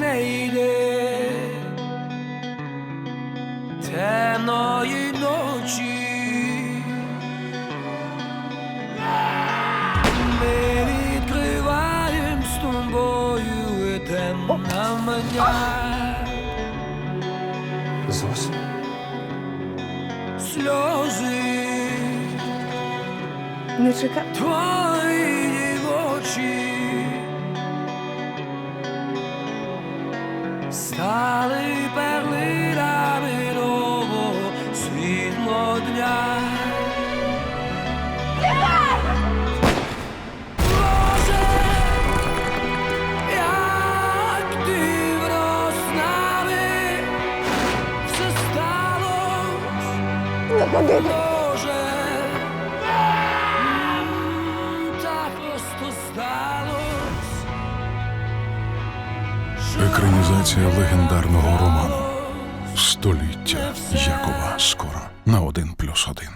не темної ночі. Ми відкриваєм з тобою темна мене. Зовсім. Сльози Не чекай. твої стали перлинами нового світло дня. Боже, як Екранізація легендарного роману. Століття Якова скоро на 1+,1.